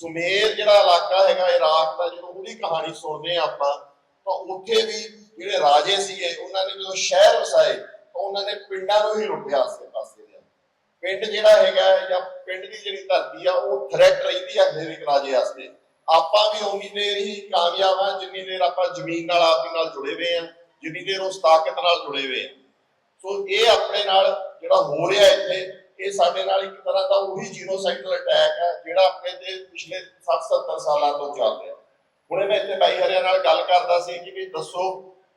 ਸੁਮੇਰ ਜਿਹੜਾ ਇਲਾਕਾ ਹੈਗਾ, ਇਰਾਕ ਦਾ, ਜਦੋਂ ਉਹਦੀ ਕਹਾਣੀ ਸੁਣਦੇ ਆ ਆਪਾਂ, ਤਾਂ ਉੱਥੇ ਵੀ ਜਿਹੜੇ ਰਾਜੇ ਸੀਗੇ, ਉਹਨਾਂ ਨੇ ਜਦੋਂ ਸ਼ਹਿਰ ਵਸਾਏ, ਤਾਂ ਉਹਨਾਂ ਨੇ ਪਿੰਡਾਂ ਨੂੰ ਹੀ ਲੁੱਟਿਆ ਆਸੇ ਪਾਸੇ ਦੇ। ਪਿੰਡ ਜਿਹੜਾ ਹੈਗਾ ਹੈ ਜਾਂ ਪਿੰਡ ਦੀ ਜਿਹੜੀ ਧਰਤੀ ਆ, ਉਹ ਥ੍ਰੈਟ ਰਹਿੰਦੀ ਆ ਹਰੇਕ ਰਾਜੇ ਵਾਸਤੇ। ਆਪਾਂ ਵੀ ਉਨੀ ਦੇਰ ਹੀ ਕਾਮਯਾਬ ਆ, ਜਿੰਨੀ ਦੇਰ ਆਪਾਂ ਜ਼ਮੀਨ ਨਾਲ, ਆਪਦੀ ਨਾਲ ਜੁੜੇ ਹੋਏ ਆ, ਜਿੰਨੀ ਦੇਰ ਉਸ ਤਾਕਤ ਨਾਲ ਜੁੜੇ ਹੋਏ ਆ। ਸੋ ਇਹ ਆਪਣੇ ਨਾਲ ਜਿਹੜਾ ਹੋ ਰਿਹਾ ਇੱਥੇ ਇਹ ਸਾਡੇ ਨਾਲ ਇੱਕ ਤਰ੍ਹਾਂ ਦਾ ਉਹੀ ਜੀਨੋਸਾਈਡਲ ਅਟੈਕ ਹੈ, ਜਿਹੜਾ ਆਪਣੇ ਤੇ ਪਿਛਲੇ 60-70 ਸਾਲਾਂ ਤੋਂ ਚੱਲ ਰਿਹਾ। ਹੁਣੇ ਮੈਂ ਇੱਥੇ ਬਾਈ ਹਰਿਆ ਨਾਲ ਗੱਲ ਕਰਦਾ ਸੀ ਕਿ ਵੀ ਦੱਸੋ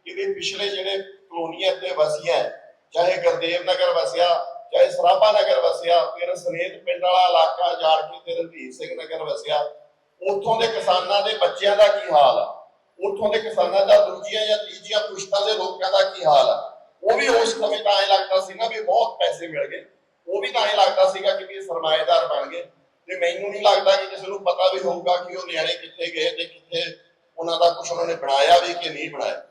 ਕਿ ਵੀ ਪਿਛਲੇ ਜਿਹੜੇ ਕਲੋਨੀਆਂ ਇੱਥੇ ਵਸੀਆਂ ਚਾਹੇ ਗੁਰਦੇਵ ਨਗਰ ਵਸਿਆ, ਚਾਹੇ ਸਰਾਭਾ ਨਗਰ ਵਸਿਆ, ਫਿਰ ਸਨੇਤ ਪਿੰਡ ਵਾਲਾ ਇਲਾਕਾ ਜਾੜ ਤੇ ਰਣਧੀਰ ਸਿੰਘ ਨਗਰ ਵਸਿਆ, ਉੱਥੋਂ ਦੇ ਕਿਸਾਨਾਂ ਦੇ ਬੱਚਿਆਂ ਦਾ ਕੀ ਹਾਲ ਆ? ਉੱਥੋਂ ਦੇ ਕਿਸਾਨਾਂ ਦਾ ਦੂਜੀਆਂ ਜਾਂ ਤੀਜੀਆਂ ਪੁਸ਼ਤਾਂ ਦੇ ਲੋਕਾਂ ਦਾ ਕੀ ਹਾਲ ਆ? ਉਹ ਵੀ ਉਸ ਸਮੇਂ ਤਾਂ ਐ ਲੱਗਦਾ ਸੀ ਨਾ ਵੀ ਬਹੁਤ ਪੈਸੇ ਮਿਲ ਗਏ। ਉਹ ਵੀ ਤਾਂ ਇਹ ਲੱਗਦਾ ਸੀਗਾ ਕਿ ਵੀ ਸਰਮਾਏਦਾਰ ਬਣ ਗਏ। ਤੇ ਮੈਨੂੰ ਨਹੀਂ ਲੱਗਦਾ ਕਿ ਕਿਸੇ ਨੂੰ ਪਤਾ ਵੀ ਹੋਊਗਾ ਕਿ ਉਹ ਨਿਆਣੇ ਕਿੱਥੇ ਗਏ ਤੇ ਕਿੱਥੇ ਉਹਨਾਂ ਦਾ ਕੁਝ ਉਹਨਾਂ ਨੇ ਬਣਾਇਆ ਵੀ ਕਿ ਨਹੀਂ ਬਣਾਇਆ।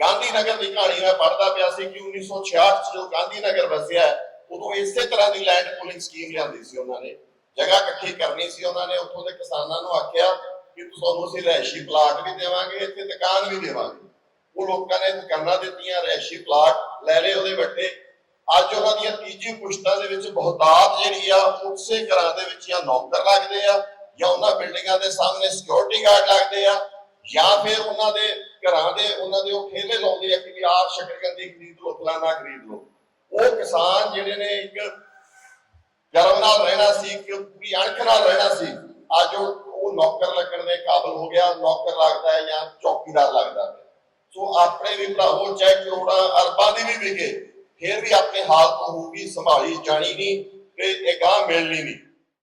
ਗਾਂਧੀ ਨਗਰ ਦੀ ਕਹਾਣੀ ਮੈਂ ਪੜ੍ਹਦਾ ਪਿਆ ਸੀ ਕਿ 1966 ਚ ਜਦੋਂ ਗਾਂਧੀ ਨਗਰ ਵਸਿਆ, ਉਦੋਂ ਇਸੇ ਤਰ੍ਹਾਂ ਦੀ ਲੈਂਡ ਪੂਲਿੰਗ ਸਕੀਮ ਲਿਆਂਦੀ ਸੀ ਉਹਨਾਂ ਨੇ। ਜਗ੍ਹਾ ਇਕੱਠੀ ਕਰਨੀ ਸੀ ਉਹਨਾਂ ਨੇ, ਉੱਥੋਂ ਦੇ ਕਿਸਾਨਾਂ ਨੂੰ ਆਖਿਆ ਕਿ ਤੁਹਾਨੂੰ ਅਸੀਂ ਰਹਿਸ਼ੀ ਪਲਾਟ ਵੀ ਦੇਵਾਂਗੇ, ਇੱਥੇ ਦੁਕਾਨ ਵੀ ਦੇਵਾਂਗੇ। ਉਹ ਲੋਕਾਂ ਨੇ ਦੁਕਾਨਾਂ ਦਿੱਤੀਆਂ ਰਹਿਸ਼ੀ ਪਲਾਟ ਲੈ ਲਏ ਉਹਦੇ ਵੱਡੇ ਅੱਜ ਉਹਨਾਂ ਦੀਆਂ ਤੀਜੀ ਪੁਸ਼ਤਾਂ ਦੇ ਵਿੱਚ ਬਹੁਤਾਤ ਜਿਹੜੀ ਆ, ਉਸੇ ਘਰਾਂ ਦੇ ਵਿੱਚ ਜਾਂ ਨੌਕਰ ਲੱਗਦੇ ਆ, ਜਾਂ ਉਹਨਾਂ ਬਿਲਡਿੰਗਾਂ ਦੇ ਸਾਹਮਣੇ ਸਿਕਿਉਰਿਟੀ ਗਾਰਡ ਲੱਗਦੇ ਆ, ਜਾਂ ਫਿਰ ਉਹਨਾਂ ਦੇ ਘਰਾਂ ਦੇ, ਉਹਨਾਂ ਦੇ ਉਹ ਖੇਲੇ ਲਾਉਂਦੇ ਆ ਕਿ ਵੀ ਆਹ ਸ਼ਕਰਕੰਦੀ ਖਰੀਦ ਲਓ ਫਲਾਣਾ ਖਰੀਦ ਲਓ। ਉਹ ਕਿਸਾਨ ਜਿਹੜੇ ਨੇ ਇੱਕ ਗਰਵ ਨਾਲ ਰਹਿਣਾ ਸੀ ਕਿ ਪੂਰੀ ਅਣਖ ਨਾਲ ਰਹਿਣਾ ਸੀ, ਅੱਜ ਉਹ ਨੌਕਰ ਲੱਗਣ ਦੇ ਕਾਬਲ ਹੋ ਗਿਆ, ਨੌਕਰ ਲੱਗਦਾ ਹੈ ਜਾਂ ਚੌਕੀਦਾਰ ਲੱਗਦਾ ਹੈ। ਸੋ ਆਪਣੇ ਵੀ ਭਰਾਵੋ, ਚਾਹੇ ਕਰੋੜਾਂ ਅਰਬਾਂ ਦੀ ਵੀ ਵਿਕੇ ਫਿਰ ਵੀ ਆਪਣੇ ਹਾਲਤ ਹੋਊਗੀ ਸੰਭਾਲੀ ਜਾਣੀ ਨਹੀਂ ਤੇ ਇਹ ਗਾਂ ਮਿਲਣੀ ਨਹੀਂ।